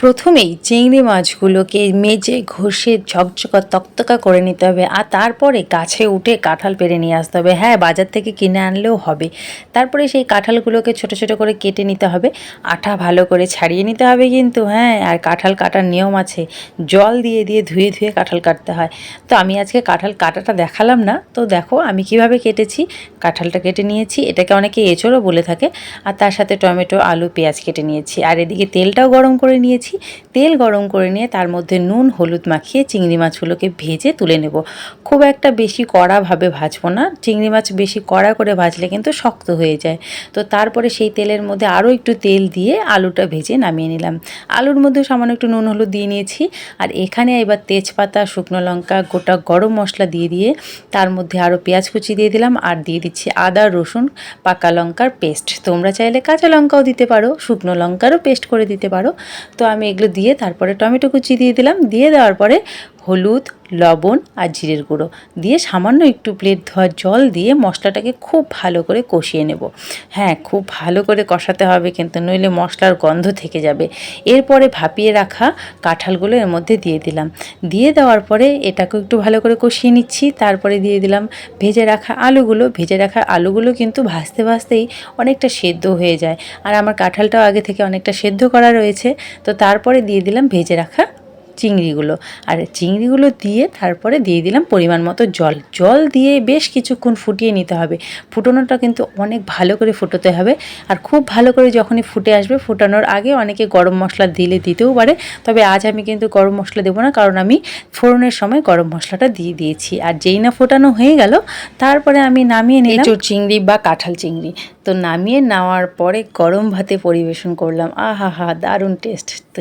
প্রথমেই চিংড়ি মাছগুলোকে মেজে ঘষে ঝকঝকা তকতকা করে নিতে হবে আর তারপরে গাছে উঠে কাঁঠাল পেরে নিয়ে আসতে হবে। হ্যাঁ বাজার থেকে কিনে আনলেও হবে। তারপরে সেই কাঁঠালগুলোকে ছোট ছোট করে কেটে নিতে হবে। আঠা ভালো করে ছাড়িয়ে নিতে হবে কিন্তু হ্যাঁ আর কাঁঠাল কাটার নিয়ম আছে। জল দিয়ে দিয়ে ধুয়ে ধুয়ে কাঁঠাল কাটতে হয়। তো আমি আজকে কাঁঠাল কাটাটা দেখালাম না। তো দেখো, আমি কীভাবে কেটেছি। কাঁঠালটা কেটে নিয়েছি। এটাকে অনেকে এঁচড়ও বলে থাকে। আর তার সাথে টমেটো, আলু, পেঁয়াজ কেটে নিয়েছি। আর এদিকে তেলটাও গরম করে নিয়েছি। তেল গরম করে নিয়ে তার মধ্যে নুন, হলুদ মাখিয়ে চিংড়ি মাছগুলোকে ভেজে তুলে নেব। খুব একটা বেশি কড়াভাবে ভাজবো না। চিংড়ি মাছ বেশি কড়া করে ভাজলে কিন্তু শক্ত হয়ে যায়। তো তারপরে সেই তেলের মধ্যে আরও একটু তেল দিয়ে আলুটা ভেজে নামিয়ে নিলাম। আলুর মধ্যে সামান্য একটু নুন, হলুদ দিয়ে নিয়েছি। আর এখানে এবার তেজপাতা, শুকনো লঙ্কা, গোটা গরম মশলা দিয়ে দিয়ে তার মধ্যে আরও পেঁয়াজ কুচি দিয়ে দিলাম। আর দিয়ে দিচ্ছি আদা, রসুন, পাকা লঙ্কার পেস্ট। তোমরা চাইলে কাঁচা লঙ্কাও দিতে পারো, শুকনো লঙ্কারও পেস্ট করে দিতে পারো। তো আমি এগুলো দিয়ে তারপরে টমেটো কুচি দিয়ে দিলাম। দিয়ে দেওয়ার পরে হলুদ, লবণ আর জিরের গুঁড়ো। দিয়ে সামান্য একটু প্লেট ধোয়ার জল দিয়ে মশলাটাকে খুব ভালো করে কষিয়ে নেব। হ্যাঁ খুব ভালো করে কষাতে হবে কিন্তু নইলে মশলার গন্ধ থেকে যাবে। এরপরে ভাপিয়ে রাখা কাঁঠালগুলো এর মধ্যে দিয়ে দিলাম। দিয়ে দেওয়ার পরে এটাকে একটু ভালো করে কষিয়ে নিচ্ছি। তারপরে দিয়ে দিলাম ভেজে রাখা আলুগুলো। ভেজে রাখা আলুগুলো কিন্তু ভাজতে ভাজতেই অনেকটা সেদ্ধ হয়ে যায়। আর আমার কাঁঠালটাও আগে থেকে অনেকটা সেদ্ধ করা রয়েছে। তো তারপরে দিয়ে দিলাম ভেজে রাখা চিংড়িগুলো। আর চিংড়িগুলো দিয়ে তারপরে দিয়ে দিলাম পরিমাণ মতো জল। জল দিয়ে বেশ কিছুক্ষণ ফুটিয়ে নিতে হবে। ফুটানোটা কিন্তু অনেক ভালো করে ফুটোতে হবে। আর খুব ভালো করে যখনই ফুটে আসবে, ফুটানোর আগে অনেকে গরম মশলা দিলে দিতেও পারে। তবে আজ আমি কিন্তু গরম মশলা দেবো না, কারণ আমি ফোড়নের সময় গরম মশলাটা দিয়ে দিয়েছি। আর যেই না ফোটানো হয়ে গেল, তারপরে আমি নামিয়ে নিলাম চিংড়ি বা কাঁঠাল চিংড়ি। তো নামিয়ে নেওয়ার পরে গরম ভাতে পরিবেশন করলাম। আহা হা দারুণ টেস্ট তো